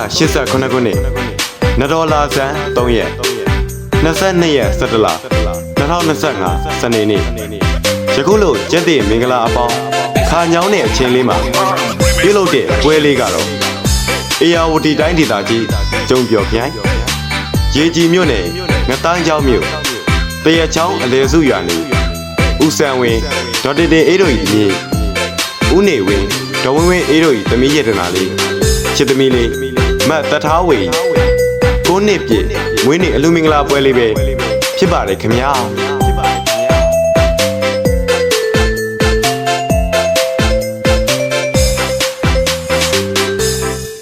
Remix Productions. 1389ခုနှစ်နတော်လာဇန်3ရက်22ရက်17လ2025စနေနေ့ယခုလိုကျက်တဲ့မင်္ဂလာအပေါင်းခါညောင်းတဲ့အချိန်လေးမှာပြုလုပ်တဲ့ပွဲလေးကတော့အေယာဝတီတိုင်းဒေသကြီးကျုံပြော်ခိုင်းရေကြီးမြို့နယ်ငတန်းချောင်းမြို့တရချောင်းအလဲစုရွာနေဦးဆန်ဝင်းဒေါ်တေတေအေးတို့ဤမြေဦးနေဝင်းဒေါ်ဝင်းဝင်းအေးတို့ဤသမီးရတနာလေးချစ်သမီးလေး မတ်တထားဝေကိုနှစ်ပြည့်မွေးနေ့အလူမင်္ဂလာပွဲလေးပဲဖြစ်ပါတယ်ခင်ဗျာ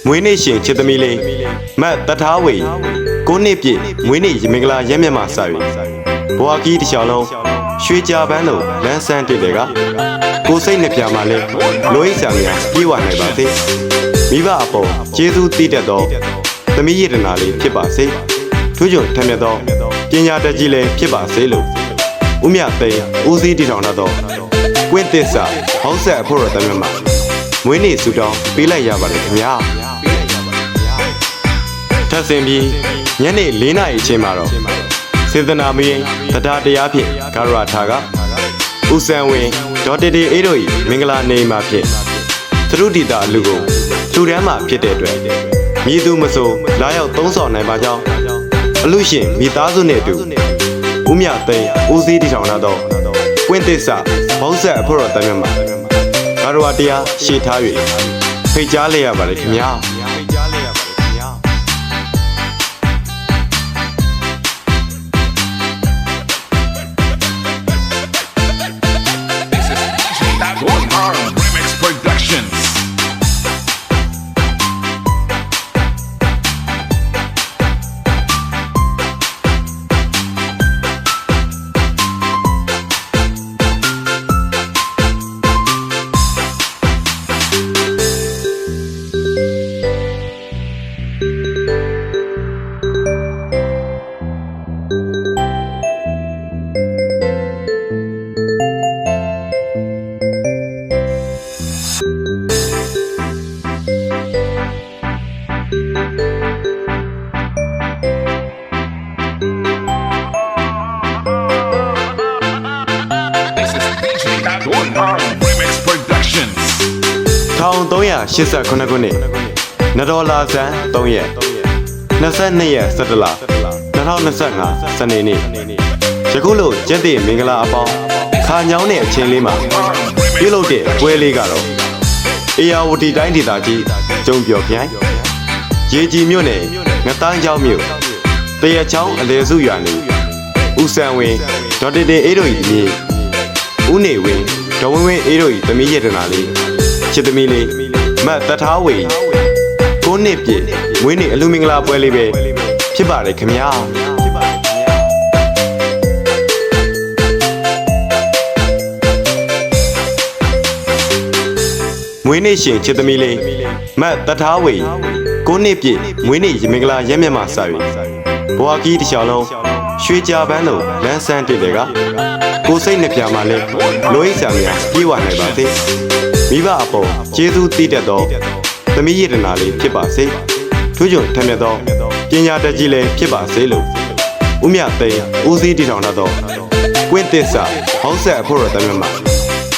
မွေးနေ့ရှင်ချစ်သမီးလေးမတ်တထားဝေကိုနှစ်ပြည့်မွေးနေ့ရမင်္ဂလာရက်မြတ်မှာစ၍ဘွာကီးတစ်ချောင်းလုံးရွှေကြာပန်းလိုလန်းဆန်းတည်တယ်က ကိုစိတ်နှပြမှာလဲလိုအိဆံများပြေးဝနိုင်ပါစေမိဘအပေါ်ကျေးဇူးတည်တတ်သောသမီးရတနာလေးဖြစ်ပါစေထွေးကြုံထက်မြက်သောပညာတတ်ကြီးလည်းဖြစ်ပါစေလို့ဦးမြသိန်းဦးစီးတည်ထောင်တတ်သောကွင့်သစ္စာဟောက်ဆက်အဖို့ရတမန်မှာမွေးနေ့ဆုတောင်းပေးလိုက်ရပါတယ်ခင်ဗျာထပ်ဆင်ပြီးညနေ၄နာရီအချိန်မှာတော့စေတနာမင်းတရားတရားဖြင့်ဂရဝထာက ဦးစံဝင်းဒေါ်တေတေအေးတို့၏မင်္ဂလာနေမှာဖြင့်သရုတိတာအလူကိုလူတန်းမှာဖြစ်တဲ့အတွက်မြည်သူမဆိုလာရောက်သုံးဆောင်နိုင်ပါကြောင်းအလူရှင်မိသားစုနှင့်အတူဦးမြသိန်းဦးစည်းတည်ထောင်လာသောကွင့်သစ္စာဘောက်ဆက်အဖို့တော်တမန်မှာဂရဝတရားရှေ့ထား၍ဖိတ်ကြားလိုက်ရပါတယ်ခင်ဗျာ 1389ခုနှစ်နတော်လာဇန်3ရက်22ရက်17လ2025စနေနေ့ယခုလိုကျက်တဲ့မင်္ဂလာအပေါင်းခါညောင်းတဲ့အချိန်လေးမှာပြုလုပ်တဲ့ပွဲလေးကတော့အေယာဝတီတိုင်းဒေသကြီးကျုံပြော်ခိုင်းရေကြီးမြို့နယ်ငတန်းချောင်းမြို့တရချောင်းအလဲစုရွာနေဦးဆန်ဝင်းဒေါ်တေတေအေးတို့ဤမြေဦးနေဝင်း ဒေါ်ဝင်းဝင်းအေးတို့ဤသမီးရတနာလေးချစ်သမီးလေးမတ်တထားဝေကိုနှစ်ပြည့်မွေးနေ့အလူမင်္ဂလာပွဲလေးပဲဖြစ်ပါတယ်ခင်ဗျာမွေးနေ့ရှင်ချစ်သမီးလေးမတ်တထားဝေကိုနှစ်ပြည့်မွေးနေ့ရမင်္ဂလာရက်မြတ်မှာစ၍ဘွာကီးတစ်ချောင်းလုံးရွှေကြာပန်းလိုလန်းဆန်းတည်တယ်က ကိုစိတ်နှပြမှာလဲလိုအိဆံများပြေးဝနိုင်ပါစေမိဘအပေါ်ကျေးဇူးတည်တတ်သောသမီးရတနာလေးဖြစ်ပါစေထွေးကြုံထက်မြက်သောပညာတတ်ကြီးလည်းဖြစ်ပါစေလို့ဦးမြသိန်းဦးစီးတည်ထောင်တတ်သောကွင့်သစ္စာဟောက်ဆက်အဖို့ရတမန်မှာ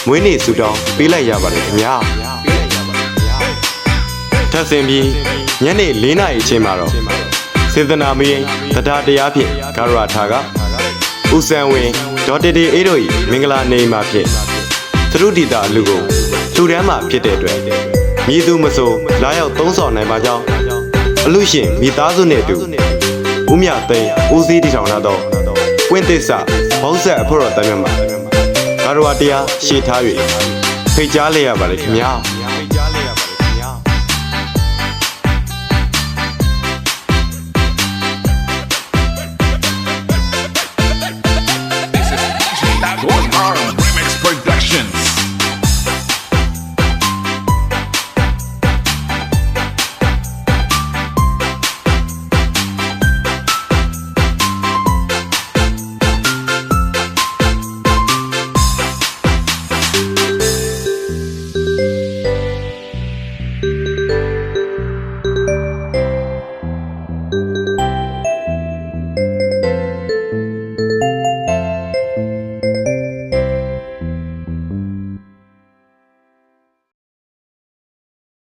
မွေးနေ့ဆုတောင်းပေးလိုက်ရပါတယ်ခင်ဗျာထပ်ဆင်ပြီးညနေ၄နာရီအချိန်မှာတော့စေတနာမင်းတရားတရားဖြင့်ဂရဝထာက ဦးစံဝင်းဒေါ်တေတေအေးတို့၏မင်္ဂလာနေမှာဖြင့်သရုတိတာအလူကိုလူတန်းမှာဖြစ်တဲ့အတွက်မြည်သူမဆိုလာရောက်သုံးဆောင်နိုင်ပါကြောင်းအလူရှင်မိသားစုနှင့်အတူဦးမြသိန်းဦးစည်းတည်ထောင်လာသောကွင့်သစ္စာဘောက်ဆက်အဖို့တော်တမန်မှာဂရဝတရားရှေ့ထား၍ဖိတ်ကြားလိုက်ရပါတယ်ခင်ဗျာ